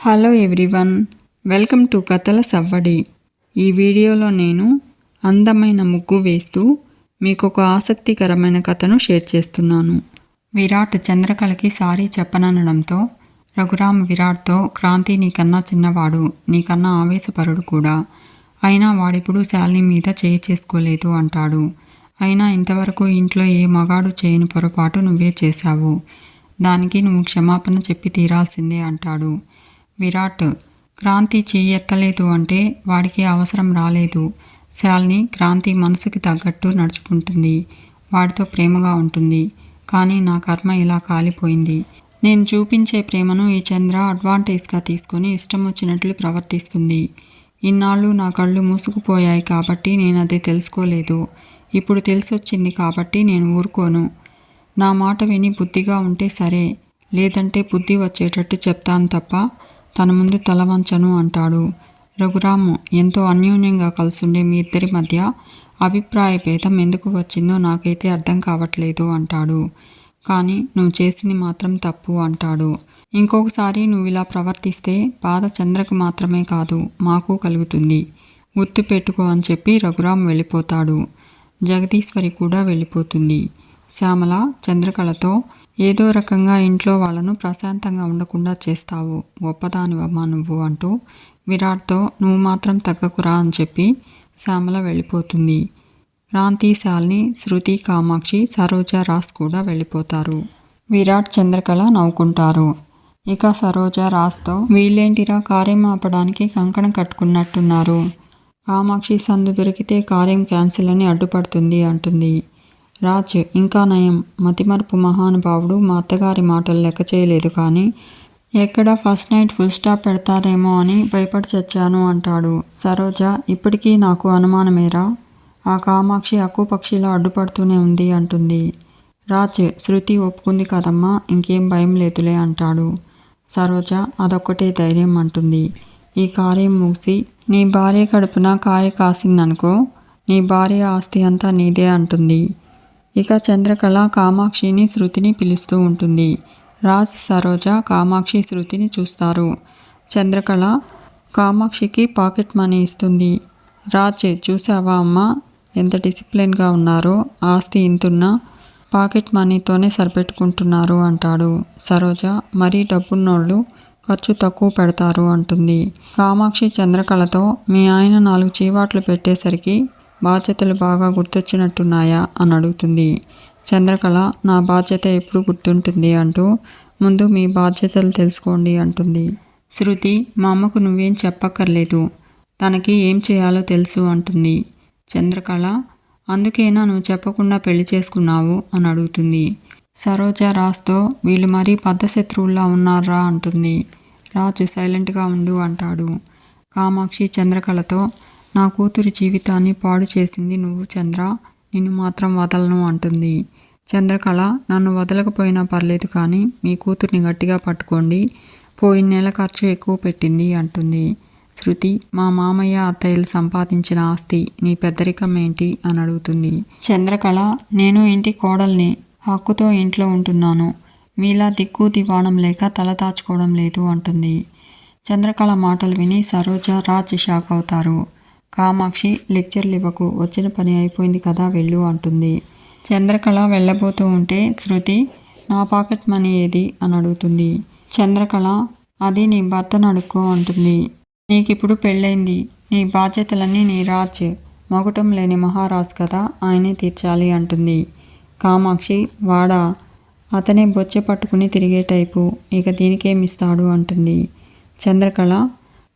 Hello everyone welcome to కథల సవ్వడి ఈ వీడియోలో నేను అందమైన ముగ్గు వేస్తూ మీకు ఒక ఆసక్తికరమైన కథను షేర్ చేస్తున్నాను. విరాట్ చంద్రకళకి సారీ చెప్పననడంతో రఘురామ్ విరాట్తో క్రాంతి నీకన్నా చిన్నవాడు నీకన్నా ఆవేశపరుడు కూడా. అయినా వాడిప్పుడు శాలిని మీద చేయి చేసుకోలేదు అంటాడు. అయినా ఇంతవరకు ఇంట్లో ఏ మగాడు చేయని పొరపాటు నువ్వే చేశావు. దానికి నువ్వు క్షమాపణ చెప్పి తీరాల్సిందే అంటాడు. విరాట్ క్రాంతి చెయ్యి ఎత్తలేదు అంటే వాడికి అవసరం రాలేదు. శాలిని క్రాంతి మనసుకి తగ్గట్టు నడుచుకుంటుంది. వాడితో ప్రేమగా ఉంటుంది. కానీ నా కర్మ ఇలా కాలిపోయింది. నేను చూపించే ప్రేమను ఈ చంద్ర అడ్వాంటేజ్గా తీసుకొని ఇష్టం వచ్చినట్లు ప్రవర్తిస్తుంది. ఇన్నాళ్ళు నా కళ్ళు మూసుకుపోయాయి కాబట్టి నేను అది తెలుసుకోలేదు. ఇప్పుడు తెలిసొచ్చింది కాబట్టి నేను ఊరుకోను. నా మాట విని బుద్ధిగా ఉంటే సరే లేదంటే బుద్ధి వచ్చేటట్టు చెప్తాను తప్ప తన ముందు తల వంచను అంటాడు. రఘురాము ఎంతో అన్యోన్యంగా కలిసుండే మీ ఇద్దరి మధ్య అభిప్రాయ భేదం ఎందుకు వచ్చిందో నాకైతే అర్థం కావట్లేదు అంటాడు. కానీ నువ్వు చేసింది మాత్రం తప్పు అంటాడు. ఇంకొకసారి నువ్వు ఇలా ప్రవర్తిస్తే బాధ చంద్రకు మాత్రమే కాదు మాకు కలుగుతుంది. గుర్తు పెట్టుకో అని చెప్పి రఘురాం వెళ్ళిపోతాడు. జగదీశ్వరి కూడా వెళ్ళిపోతుంది. శ్యామల చంద్రకళతో ఏదో రకంగా ఇంట్లో వాళ్ళను ప్రశాంతంగా ఉండకుండా చేస్తావు. గొప్పదానివమ్మా నువ్వు అంటూ విరాట్తో నువ్వు మాత్రం తగ్గకురా అని చెప్పి శ్యామల వెళ్ళిపోతుంది. క్రాంతి శాలిని శృతి కామాక్షి సరోజ రాస్ కూడా వెళ్ళిపోతారు. విరాట్ చంద్రకళ నవ్వుకుంటారు. ఇక సరోజ రాస్తో వీళ్ళేంటిరా కార్యం ఆపడానికి కంకణం కట్టుకున్నట్టున్నారు. కామాక్షి సందు దొరికితే కార్యం క్యాన్సిల్ అని అడ్డుపడుతుంది అంటుంది. రాజ్ ఇంకా నయం. మతిమరుపు మహానుభావుడు మా అత్తగారి మాటలు లెక్క చేయలేదు కానీ ఎక్కడ ఫస్ట్ నైట్ ఫుల్ స్టాప్ పెడతారేమో అని భయపడి చచ్చాను అంటాడు. సరోజ ఇప్పటికీ నాకు అనుమానమేరా? ఆ కామాక్షి అక్కుపక్షిలా అడ్డుపడుతూనే ఉంది అంటుంది. రాజ్ శృతి ఒప్పుకుంది కదమ్మా ఇంకేం భయం లేదులే అంటాడు. సరోజ అదొక్కటే ధైర్యం అంటుంది. ఈ కార్యం ముగిసి నీ భార్య కడుపున కాయ కాసిందనుకో నీ భార్య ఆస్తి అంతా నీదే అంటుంది. ఇక చంద్రకళ కామాక్షిని శృతిని పిలుస్తూ ఉంటుంది. రాజ్ సరోజ కామాక్షి శృతిని చూస్తారు. చంద్రకళ కామాక్షికి పాకెట్ మనీ ఇస్తుంది. రాజ్ చూసావా అమ్మ? ఎంత డిసిప్లిన్గా ఉన్నారో ఆస్తి ఇంతున్నా పాకెట్ మనీతోనే సరిపెట్టుకుంటున్నారు అంటాడు. సరోజ మరీ డబ్బున్నోళ్ళు ఖర్చు తక్కువ పెడతారు అంటుంది. కామాక్షి చంద్రకళతో మీ ఆయన నాలుగు చీవాట్లు పెట్టేసరికి బాధ్యతలు బాగా గుర్తొచ్చినట్టున్నాయా అని అడుగుతుంది. చంద్రకళ నా బాధ్యత ఎప్పుడు గుర్తుంటుంది అంటూ ముందు మీ బాధ్యతలు తెలుసుకోండి అంటుంది. శృతి మా అమ్మకు నువ్వేం చెప్పక్కర్లేదు. తనకి ఏం చేయాలో తెలుసు అంటుంది. చంద్రకళ అందుకేనా నువ్వు చెప్పకుండా పెళ్ళి చేసుకున్నావు అని అడుగుతుంది. సరోజ రాస్తో వీళ్ళు మరీ శత్రువుల్లా ఉన్నారా అంటుంది. రాజు సైలెంట్గా ఉండు అంటాడు. కామాక్షి చంద్రకళతో నా కూతురి జీవితాన్ని పాడు చేసింది నువ్వు చంద్ర. నిన్ను మాత్రం వదలను అంటుంది. చంద్రకళ నన్ను వదలకపోయినా పర్లేదు కానీ మీ కూతుర్ని గట్టిగా పట్టుకోండి. పోయిన నెల ఖర్చు ఎక్కువ పెట్టింది అంటుంది. శృతి మా మామయ్య అత్తయ్యలు సంపాదించిన ఆస్తి నీ పెద్దరికం ఏంటి? అని అడుగుతుంది. చంద్రకళ నేను ఇంటి కోడల్ని హక్కుతో ఇంట్లో ఉంటున్నాను. మీలా దిక్కు దివాణం లేక తల దాచుకోవడం లేదు అంటుంది. చంద్రకళ మాటలు విని సరోజ రాజ్ షాక్ అవుతారు. కామాక్షి లెక్చర్లు ఇవ్వకు. వచ్చిన పని అయిపోయింది కదా వెళ్ళు అంటుంది. చంద్రకళ వెళ్ళబోతూ ఉంటే శృతి నా పాకెట్ మనీ ఏది? అని అడుగుతుంది. చంద్రకళ అది నీ భర్తను అడుక్కో అంటుంది. నీకిప్పుడు పెళ్ళైంది. నీ బాధ్యతలన్నీ నీ రాజ్. మగుటం లేని మహారాజ్ కదా ఆయనే తీర్చాలి అంటుంది. కామాక్షి వాడా అతనే బొచ్చె పట్టుకుని తిరిగే టైపు. ఇక దీనికేమిస్తాడు అంటుంది. చంద్రకళ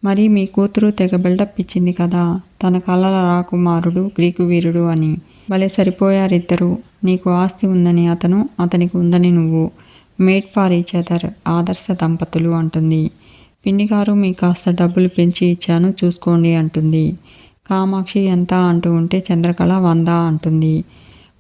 మరి మీ కూతురు తెగ బిల్డప్ ఇచ్చింది కదా తన కళల రాకుమారుడు గ్రీకు వీరుడు అని. భలే సరిపోయారిద్దరు. నీకు ఆస్తి ఉందని అతను అతనికి ఉందని నువ్వు. మేడ్ ఫార్ ఈచ్ అదర్ ఆదర్శ దంపతులు అంటుంది. పిండిగారు మీ కాస్త డబ్బులు పెంచి ఇచ్చాను చూసుకోండి అంటుంది. కామాక్షి ఎంత అంటూ ఉంటే చంద్రకళ వంద అంటుంది.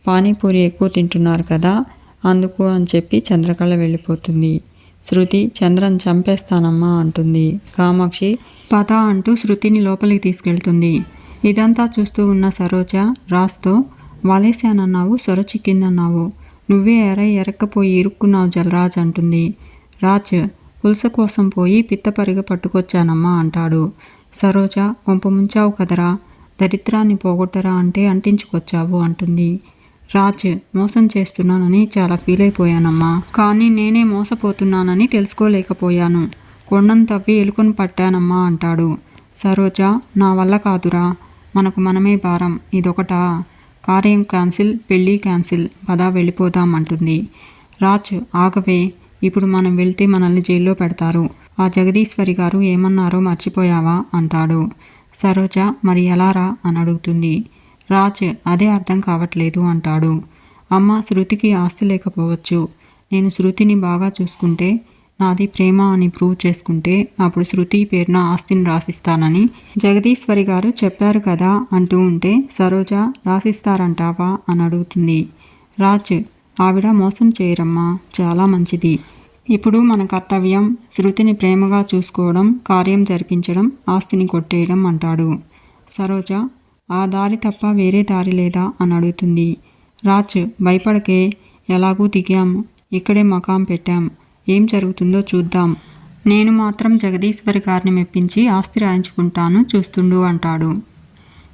పానీపూరి ఎక్కువ తింటున్నారు కదా అందుకు అని చెప్పి చంద్రకళ వెళ్ళిపోతుంది. శృతి చంద్రన్ చంపేస్తానమ్మా అంటుంది. కామాక్షి పద అంటూ శృతిని లోపలికి తీసుకెళ్తుంది. ఇదంతా చూస్తూ ఉన్న సరోజ రాస్తో వాలేశానన్నావు సొరచిక్కిందన్నావు నువ్వే ఎర ఎరక్కపోయి ఇరుక్కున్నావు జలరాజ్ అంటుంది. రాజ్ పులస కోసం పోయి పిత్తపరిగ పట్టుకొచ్చానమ్మా అంటాడు. సరోజ కొంప ముంచావు కదరా. దరిద్రాన్ని పోగొట్టరా అంటే అంటించుకొచ్చావు అంటుంది. రాజ్ మోసం చేస్తున్నానని చాలా ఫీల్ అయిపోయానమ్మా. కానీ నేనే మోసపోతున్నానని తెలుసుకోలేకపోయాను. కొండను తవ్వి ఎలుకను పట్టానమ్మా అంటాడు. సరోజ నా వల్ల కాదురా. మనకు మనమే భారం. ఇదొకటా? కార్యం క్యాన్సిల్ పెళ్ళి క్యాన్సిల్. పదా వెళ్ళిపోదాం అంటుంది. రాజ్ ఆగవే. ఇప్పుడు మనం వెళ్తే మనల్ని జైల్లో పెడతారు. ఆ జగదీశ్వరి గారు ఏమన్నారో మర్చిపోయావా? అంటాడు. సరోజ మరి ఎలారా అని అడుగుతుంది. రాజ్ అదే అర్థం కావట్లేదు అంటాడు. అమ్మ శృతికి ఆస్తి లేకపోవచ్చు. నేను శృతిని బాగా చూసుకుంటే నాది ప్రేమ అని ప్రూవ్ చేసుకుంటే అప్పుడు శృతి పేరున ఆస్తిని రాసిస్తానని జగదీశ్వరి గారు చెప్పారు కదా అంటూ ఉంటే సరోజ రాసిస్తారంటావా అని అడుగుతుంది. రాజ్ ఆవిడ మోసం చేయరమ్మా చాలా మంచిది. ఇప్పుడు మన కర్తవ్యం శృతిని ప్రేమగా చూసుకోవడం కార్యం జరిపించడం ఆస్తిని కొట్టేయడం అంటాడు. సరోజ ఆ దారి తప్ప వేరే దారి లేదా? అని అడుగుతుంది. రాజ్ భయపడకే. ఎలాగూ దిగాం. ఇక్కడే మకాం పెట్టాం. ఏం జరుగుతుందో చూద్దాం. నేను మాత్రం జగదీశ్వరి గారిని మెప్పించి ఆస్తి రాయించుకుంటాను చూస్తుండు అంటాడు.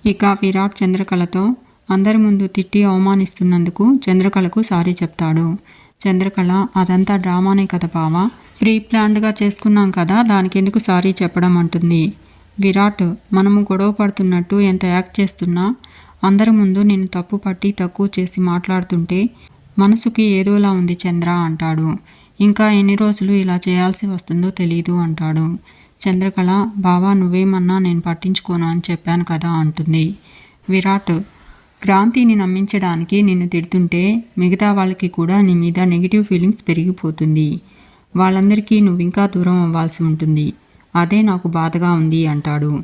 ఇక విరాట్ చంద్రకళతో అందరి ముందు తిట్టి అవమానిస్తున్నందుకు చంద్రకళకు సారీ చెప్తాడు. చంద్రకళ అదంతా డ్రామానే కదా బావా? ప్రీ ప్లాన్డ్గా చేసుకున్నాం కదా దానికెందుకు సారీ చెప్పడం అంటుంది. విరాట్ మనము గొడవ పడుతున్నట్టు ఎంత యాక్ట్ చేస్తున్నా అందరి ముందు నేను తప్పు పట్టి తక్కువ చేసి మాట్లాడుతుంటే మనసుకి ఏదోలా ఉంది చంద్ర అంటాడు. ఇంకా ఎన్ని రోజులు ఇలా చేయాల్సి వస్తుందో తెలీదు అంటాడు. చంద్రకళ బావా నువ్వేమన్నా నేను పట్టించుకోను అని చెప్పాను కదా అంటుంది. విరాట్ క్రాంతిని నమ్మించడానికి నిన్ను తిడుతుంటే మిగతా వాళ్ళకి కూడా నీ మీద నెగిటివ్ ఫీలింగ్స్ పెరిగిపోతుంది. వాళ్ళందరికీ నువ్వు ఇంకా దూరం అవ్వాల్సి ఉంటుంది. అదే నాకు బాధగా ఉంది అంటాడు.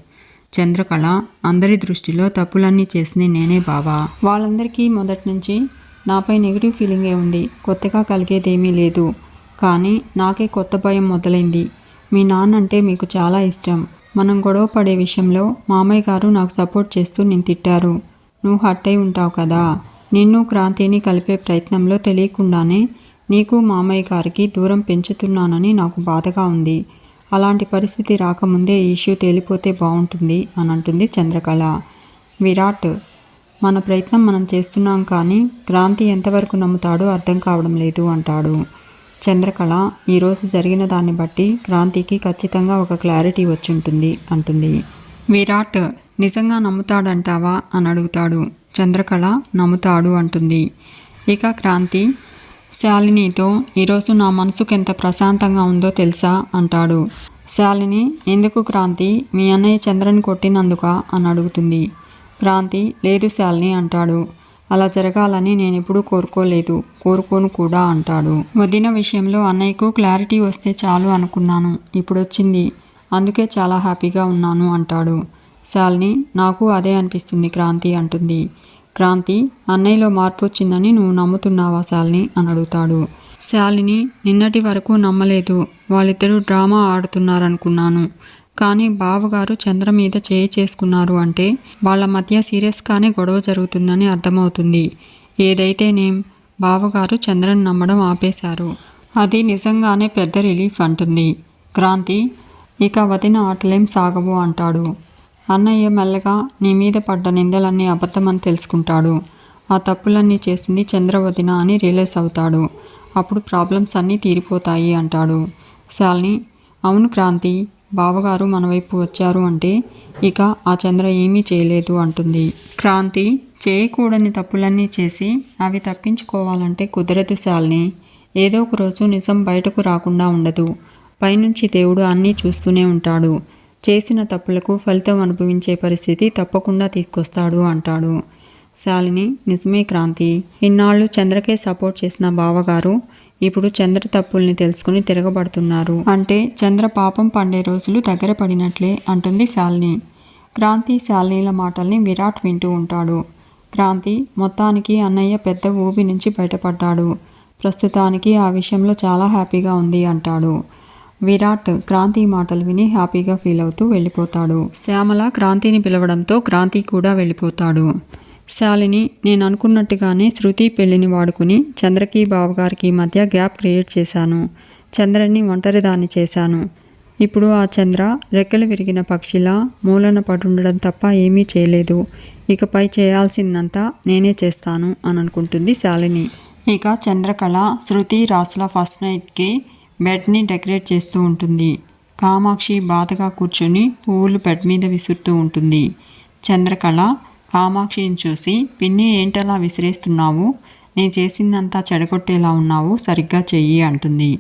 చంద్రకళ అందరి దృష్టిలో తప్పులన్నీ చేసింది నేనే బావా. వాళ్ళందరికీ మొదటి నుంచి నాపై నెగిటివ్ ఫీలింగే ఉంది. కొత్తగా కలిగేదేమీ లేదు. కానీ నాకే కొత్త భయం మొదలైంది. మీ నాన్న అంటే మీకు చాలా ఇష్టం. మనం గొడవ పడే విషయంలో మామయ్య గారు నాకు సపోర్ట్ చేస్తూ నేను తిట్టారు. నువ్వు హట్ అయి ఉంటావు కదా. నిన్ను క్రాంతిని కలిపే ప్రయత్నంలో తెలియకుండానే నీకు మామయ్య గారికి దూరం పెంచుతున్నానని నాకు బాధగా ఉంది. అలాంటి పరిస్థితి రాకముందే ఇష్యూ తేలిపోతే బాగుంటుంది అని అంటుంది చంద్రకళ. విరాట్ మన ప్రయత్నం మనం చేస్తున్నాం కానీ క్రాంతి ఎంతవరకు నమ్ముతాడో అర్థం కావడం లేదు అంటాడు. చంద్రకళ ఈరోజు జరిగిన దాన్ని బట్టి క్రాంతికి ఖచ్చితంగా ఒక క్లారిటీ వచ్చుంటుంది అంటుంది. విరాట్ నిజంగా నమ్ముతాడంటావా? అని అడుగుతాడు. చంద్రకళ నమ్ముతాడు అంటుంది. ఇక క్రాంతి శాలినితో ఈరోజు నా మనసుకు ఎంత ప్రశాంతంగా ఉందో తెలుసా? అంటాడు. శాలిని ఎందుకు క్రాంతి? మీ అన్నయ్య చంద్రని కొట్టినందుక? అని అడుగుతుంది. క్రాంతి లేదు శాలిని అంటాడు. అలా జరగాలని నేను ఎప్పుడూ కోరుకోలేదు. కోరుకోను కూడా అంటాడు. వదిన విషయంలో అన్నయ్యకు క్లారిటీ వస్తే చాలు అనుకున్నాను. ఇప్పుడు వచ్చింది అందుకే చాలా హ్యాపీగా ఉన్నాను అంటాడు. శాలిని నాకు అదే అనిపిస్తుంది క్రాంతి అంటుంది. క్రాంతి అన్నయ్యలో మార్పు వచ్చిందని నువ్వు నమ్ముతున్నావా శాలిని? అని అడుగుతాడు. శాలిని నిన్నటి వరకు నమ్మలేదు. వాళ్ళిద్దరూ డ్రామా ఆడుతున్నారనుకున్నాను. కానీ బావగారు చంద్ర మీద చేయి చేసుకున్నారు అంటే వాళ్ళ మధ్య సీరియస్గానే గొడవ జరుగుతుందని అర్థమవుతుంది. ఏదైతేనేం బావగారు చంద్రని నమ్మడం ఆపేశారు. అది నిజంగానే పెద్ద రిలీఫ్ అంటుంది. క్రాంతి ఇక వదిన ఆటలేం సాగవు అంటాడు. అన్నయ్య మెల్లగా నీ మీద పడ్డ నిందలన్నీ అబద్ధమని తెలుసుకుంటాడు. ఆ తప్పులన్నీ చేసింది చంద్రవదిన అని రియలైజ్ అవుతాడు. అప్పుడు ప్రాబ్లమ్స్ అన్నీ తీరిపోతాయి అంటాడు. శాలిని అవును క్రాంతి బావగారు మన వైపు వచ్చారు అంటే ఇక ఆ చంద్ర ఏమీ చేయలేదు అంటుంది. క్రాంతి చేయకూడని తప్పులన్నీ చేసి అవి తప్పించుకోవాలంటే కుదరదు శాలిని. ఏదో ఒక రోజు నిజం బయటకు రాకుండా ఉండదు. పైనుంచి దేవుడు అన్నీ చూస్తూనే ఉంటాడు. చేసిన తప్పులకు ఫలితం అనుభవించే పరిస్థితి తప్పకుండా తీసుకొస్తాడు అంటాడు. శాలిని నిజమే క్రాంతి. ఇన్నాళ్ళు చంద్రకే సపోర్ట్ చేసిన బావగారు ఇప్పుడు చంద్ర తప్పుల్ని తెలుసుకుని తిరగబడుతున్నారు. అంటే చంద్ర పాపం పండే రోజులు దగ్గర పడినట్లే అంటుంది శాలిని. క్రాంతి శాలినీల మాటల్ని విరాట్ వింటూ ఉంటాడు. క్రాంతి మొత్తానికి అన్నయ్య పెద్ద ఊబి నుంచి బయటపడ్డాడు. ప్రస్తుతానికి ఆ విషయంలో చాలా హ్యాపీగా ఉంది అంటాడు. విరాట్ క్రాంతి మాటలు విని హ్యాపీగా ఫీల్ అవుతూ వెళ్ళిపోతాడు. శ్యామల క్రాంతిని పిలవడంతో క్రాంతి కూడా వెళ్ళిపోతాడు. శాలిని నేను అనుకున్నట్టుగానే శృతి పెళ్ళిని వాడుకుని చంద్రకి బావగారికి మధ్య గ్యాప్ క్రియేట్ చేశాను. చంద్రని ఒంటరిదాన్ని చేశాను. ఇప్పుడు ఆ చంద్ర రెక్కలు విరిగిన పక్షిలా మూలన పడుండడం తప్ప ఏమీ చేయలేదు. ఇకపై చేయాల్సిందంతా నేనే చేస్తాను అని అనుకుంటుంది శాలిని. ఇక చంద్రకళ శృతి రాసుల ఫస్ట్ నైట్కి బెడ్ని డెకరేట్ చేస్తూ ఉంటుంది. కామాక్షి బాధగా కూర్చొని పువ్వులు బెడ్ మీద విసురుతూ ఉంటుంది. చంద్రకళ కామాక్షిని చూసి పిన్ని ఏంటలా విసిరేస్తున్నావు? నేను చేసిందంతా చెడగొట్టేలా ఉన్నావు. సరిగ్గా చెయ్యి అంటుంది.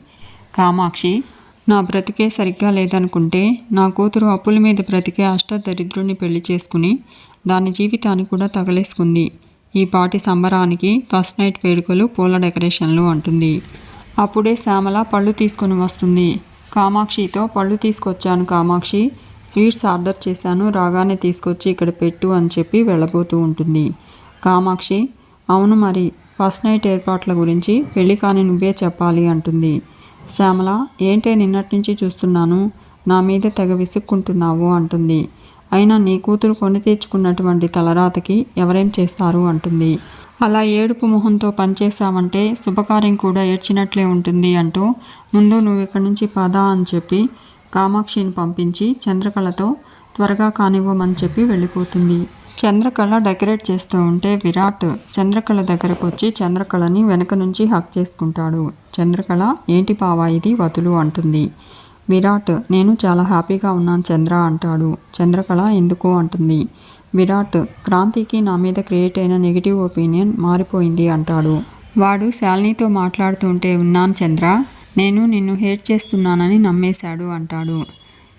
కామాక్షి నా బ్రతికే సరిగ్గా లేదనుకుంటే నా కూతురు అప్పుల మీద బ్రతికే అష్టదరిద్రుని పెళ్ళి చేసుకుని దాని జీవితాన్ని కూడా తగలేసుకుంది. ఈ పాటి సంబరానికి ఫస్ట్ నైట్ వేడుకలు పూల డెకరేషన్లు అంటుంది. అప్పుడే శ్యామల పళ్ళు తీసుకొని వస్తుంది. కామాక్షితో పళ్ళు తీసుకొచ్చాను కామాక్షి. స్వీట్స్ ఆర్డర్ చేశాను రాగానే తీసుకొచ్చి ఇక్కడ పెట్టు అని చెప్పి వెళ్ళబోతూ ఉంటుంది. కామాక్షి అవును మరి ఫస్ట్ నైట్ ఏర్పాట్ల గురించి పెళ్ళి కాని నువ్వే చెప్పాలి అంటుంది. శ్యామల ఏంటే నిన్నటి నుంచి చూస్తున్నాను? నా మీద తెగ విసుక్కుంటున్నావు అంటుంది. అయినా నీ కూతురు కొని తెచ్చుకున్నటువంటి తలరాతకి ఎవరేం చేస్తారు? అంటుంది. అలా ఏడుపు మొహంతో పనిచేశావంటే శుభకార్యం కూడా ఏడ్చినట్లే ఉంటుంది అంటూ ముందు నువ్వు ఇక్కడి నుంచి పద అని చెప్పి కామాక్షిని పంపించి చంద్రకళతో త్వరగా కానివ్వమని చెప్పి వెళ్ళిపోతుంది. చంద్రకళ డెకరేట్ చేస్తూ ఉంటే విరాట్ చంద్రకళ దగ్గరకు వచ్చి చంద్రకళని వెనక నుంచి హక్ చేసుకుంటాడు. చంద్రకళ ఏంటి పావా ఇది? వదులు అంటుంది. విరాట్ నేను చాలా హ్యాపీగా ఉన్నాను చంద్ర అంటాడు. చంద్రకళ ఎందుకు? అంటుంది. విరాట్ క్రాంతికి నా మీద క్రియేట్ అయిన నెగిటివ్ ఒపీనియన్ మారిపోయింది అంటాడు. వాడు శాలినితో మాట్లాడుతుంటే ఉన్నాను చంద్ర నేను నిన్ను హేట్ చేస్తున్నానని నమ్మేశాడు అంటాడు.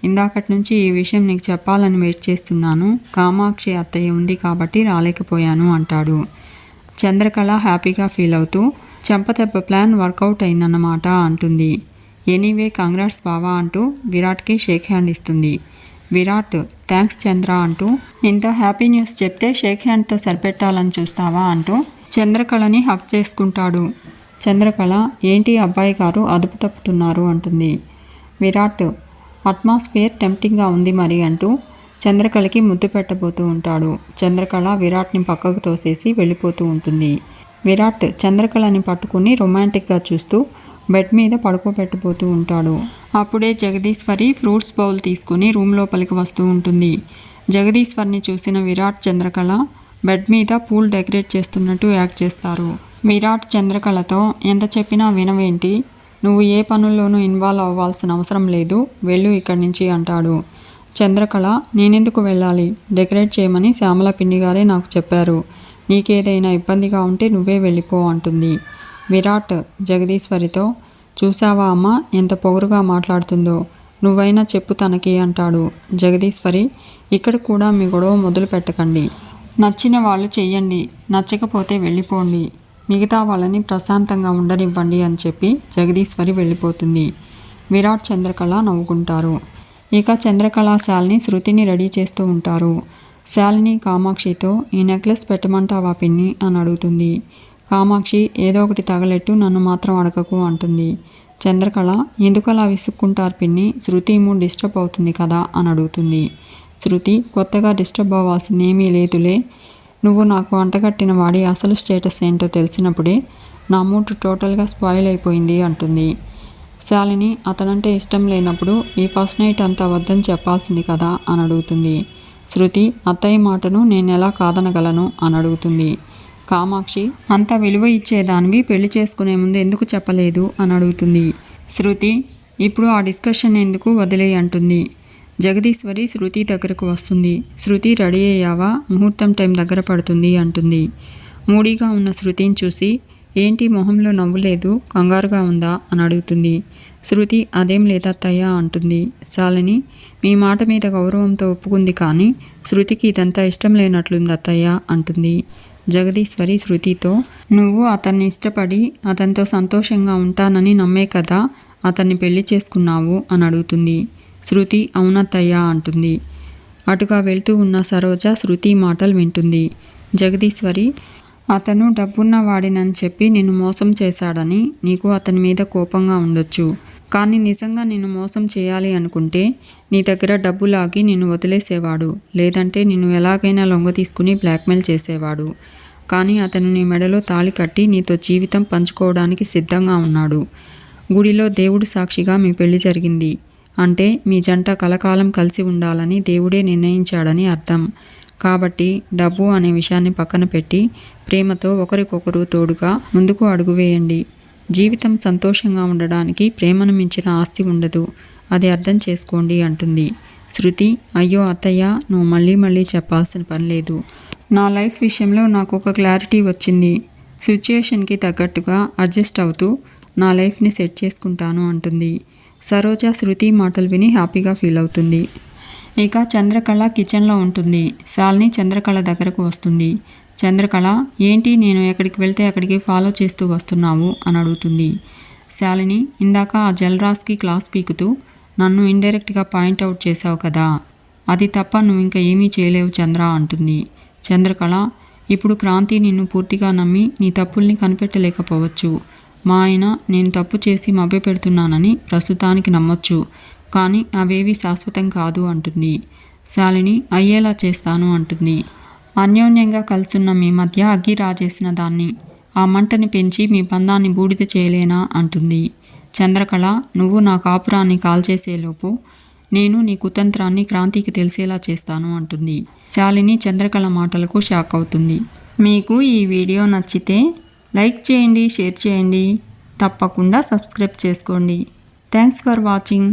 ఇందాకటి నుంచి ఈ విషయం నీకు చెప్పాలని వెయిట్ చేస్తున్నాను. కామాక్షి అత్తయ్య ఉంది కాబట్టి రాలేకపోయాను అంటాడు. చంద్రకళ హ్యాపీగా ఫీల్ అవుతూ చెంపదెబ్బ ప్లాన్ వర్కౌట్ అయిందన్నమాట అంటుంది. ఎనీవే కంగ్రాట్స్ బావా అంటూ విరాట్కి షేక్ హ్యాండ్ ఇస్తుంది. విరాట్ థ్యాంక్స్ చంద్ర అంటూ ఇంత హ్యాపీ న్యూస్ చెప్తే షేక్ హ్యాండ్తో సరిపెట్టాలని చూస్తావా అంటూ చంద్రకళని హక్ చేసుకుంటాడు. చంద్రకళ ఏంటి అబ్బాయి గారు అదుపు తప్పుతున్నారు అంటుంది. విరాట్ అట్మాస్ఫియర్ టెంప్టింగ్గా ఉంది మరి అంటూ చంద్రకళకి ముద్దు పెట్టబోతూ ఉంటాడు. చంద్రకళ విరాట్ని పక్కకు తోసేసి వెళ్ళిపోతూ ఉంటుంది. విరాట్ చంద్రకళని పట్టుకుని రొమాంటిక్గా చూస్తూ బెడ్ మీద పడుకోబెట్టబోతూ ఉంటాడు. అప్పుడే జగదీశ్వరి ఫ్రూట్స్ బౌల్ తీసుకుని రూమ్ లోపలికి వస్తూ ఉంటుంది. జగదీశ్వర్ని చూసిన విరాట్ చంద్రకళ బెడ్ మీద పూల్ డెకరేట్ చేస్తున్నట్టు యాక్ట్ చేస్తారు. విరాట్ చంద్రకళతో ఎంత చెప్పినా వినవేంటి? నువ్వు ఏ పనుల్లోనూ ఇన్వాల్వ్ అవ్వాల్సిన అవసరం లేదు వెళ్ళు ఇక్కడి నుంచి అంటాడు. చంద్రకళ నేనెందుకు వెళ్ళాలి? డెకరేట్ చేయమని శ్యామల పిండి గారే నాకు చెప్పారు. నీకేదైనా ఇబ్బందిగా ఉంటే నువ్వే వెళ్ళిపో అంటుంది. విరాట్ జగదీశ్వరితో చూసావా అమ్మ ఎంత పొగరుగా మాట్లాడుతుందో. నువ్వైనా చెప్పు తనకి అంటాడు జగదీశ్వరి. ఇక్కడ కూడా మీ గొడవ మొదలు పెట్టకండి. నచ్చిన వాళ్ళు చెయ్యండి. నచ్చకపోతే వెళ్ళిపోండి. మిగతా వాళ్ళని ప్రశాంతంగా ఉండనివ్వండి అని చెప్పి జగదీశ్వరి వెళ్ళిపోతుంది. విరాట్ చంద్రకళ నవ్వుకుంటారు. ఇక చంద్రకళ శాలిని శృతిని రెడీ చేస్తూ ఉంటారు. శాలిని కామాక్షితో ఈ నెక్లెస్ పెట్టమంటావా పిన్ని అని అడుగుతుంది. కామాక్షి ఏదో ఒకటి తగలెట్టు నన్ను మాత్రం అడగకు అంటుంది. చంద్రకళ ఎందుకలా విసుక్కుంటారు పిన్ని? శృతి మూడ్ డిస్టర్బ్ అవుతుంది కదా అని అడుగుతుంది. శృతి కొత్తగా డిస్టర్బ్ అవ్వాల్సిందేమీ లేదులే. నువ్వు నాకు అంటగట్టిన వాడి అసలు స్టేటస్ ఏంటో తెలిసినప్పుడే నా మూడ్ టోటల్గా స్పాయిల్ అయిపోయింది అంటుంది. శాలిని అతనంటే ఇష్టం లేనప్పుడు ఈ ఫస్ట్ నైట్ అంతా వద్దని చెప్పాల్సింది కదా అని అడుగుతుంది. శృతి అత్తయ్య మాటను నేను ఎలా కాదనగలను అని అడుగుతుంది. కామాక్షి అంత విలువ ఇచ్చేదానివి పెళ్ళి చేసుకునే ముందు ఎందుకు చెప్పలేదు? అని అడుగుతుంది. శృతి ఇప్పుడు ఆ డిస్కషన్ ఎందుకు వదిలే అంటుంది. జగదీశ్వరి శృతి దగ్గరకు వస్తుంది. శృతి రెడీ అయ్యావా? ముహూర్తం టైం దగ్గర పడుతుంది అంటుంది. మూడీగా ఉన్న శృతిని చూసి ఏంటి మొహంలో నవ్వులేదు కంగారుగా ఉందా? అని అడుగుతుంది. శృతి అదేం లేదత్తయ్య అంటుంది. శాలిని మీ మాట మీద గౌరవంతో ఒప్పుకుంది కానీ శృతికి ఇదంతా ఇష్టం లేనట్లుంది అత్తయ్య అంటుంది. జగదీశ్వరి శృతితో నువ్వు అతన్ని ఇష్టపడి అతనితో సంతోషంగా ఉంటానని నమ్మే కదా అతన్ని పెళ్ళి చేసుకున్నావు అని అడుగుతుంది. శృతి అవునత్తయ్య అంటుంది. అటుగా వెళ్తూ ఉన్న సరోజ శృతి మాటలు వింటుంది. జగదీశ్వరి అతను డబ్బున్న వాడినని చెప్పి నిన్ను మోసం చేశాడని నీకు అతని మీద కోపంగా ఉండొచ్చు. కానీ నిజంగా నిన్ను మోసం చేయాలి అనుకుంటే నీ దగ్గర డబ్బు లాగి నిన్ను వదిలేసేవాడు లేదంటే నిన్ను ఎలాగైనా లొంగ తీసుకుని బ్లాక్మెయిల్ చేసేవాడు. కానీ అతను నీ మెడలో తాళి కట్టి నీతో జీవితం పంచుకోవడానికి సిద్ధంగా ఉన్నాడు. గుడిలో దేవుడు సాక్షిగా మీ పెళ్ళి జరిగింది. అంటే మీ జంట కలకాలం కలిసి ఉండాలని దేవుడే నిర్ణయించాడని అర్థం. కాబట్టి డబ్బు అనే విషయాన్ని పక్కన పెట్టి ప్రేమతో ఒకరికొకరు తోడుగా ముందుకు అడుగు వేయండి. జీవితం సంతోషంగా ఉండడానికి ప్రేమను మించిన ఆస్తి ఉండదు. అది అర్థం చేసుకోండి అంటుంది. శృతి అయ్యో అత్తయ్య నువ్వు మళ్ళీ మళ్ళీ చెప్పాల్సిన పని లేదు. నా లైఫ్ విషయంలో నాకు ఒక క్లారిటీ వచ్చింది. సిచ్యుయేషన్కి తగ్గట్టుగా అడ్జస్ట్ అవుతూ నా లైఫ్ని సెట్ చేసుకుంటాను అంటుంది. సరోజ శృతి మాటలు విని హ్యాపీగా ఫీల్ అవుతుంది. ఇక చంద్రకళ కిచెన్లో ఉంటుంది. శాలిని చంద్రకళ దగ్గరకు వస్తుంది. చంద్రకళ ఏంటి నేను ఎక్కడికి వెళ్తే అక్కడికి ఫాలో చేస్తూ వస్తున్నావు? అని అడుగుతుంది. శాలిని ఇందాక ఆ జల్రాస్కి క్లాస్ పీకుతూ నన్ను ఇండైరెక్ట్గా పాయింట్అవుట్ చేశావు కదా. అది తప్ప నువ్వు ఇంకా ఏమీ చేయలేవు చంద్ర అంటుంది. చంద్రకళ ఇప్పుడు క్రాంతి నిన్ను పూర్తిగా నమ్మి నీ తప్పుల్ని కనిపెట్టలేకపోవచ్చు. మా ఆయన నేను తప్పు చేసి మభ్యపెడుతున్నానని ప్రస్తుతానికి నమ్మొచ్చు. కానీ అవేవి శాశ్వతం కాదు అంటుంది. శాలిని అయ్యేలా చేస్తాను అంటుంది. అన్యోన్యంగా కలుసున్న మీ మధ్య అగ్గి రాజేసిన దాన్ని. ఆ మంటని పెంచి మీ బంధాన్ని బూడిద చేయలేనా? అంటుంది. చంద్రకళ నువ్వు నా కాపురాన్ని కాల్చేసేలోపు నేను నీ కుతంత్రాన్ని క్రాంతికి తెలిసేలా చేస్తాను అంటుంది. శాలిని చంద్రకళ మాటలకు షాక్ అవుతుంది. మీకు ఈ వీడియో నచ్చితే లైక్ చేయండి షేర్ చేయండి. తప్పకుండా సబ్స్క్రైబ్ చేసుకోండి. Thanks for watching.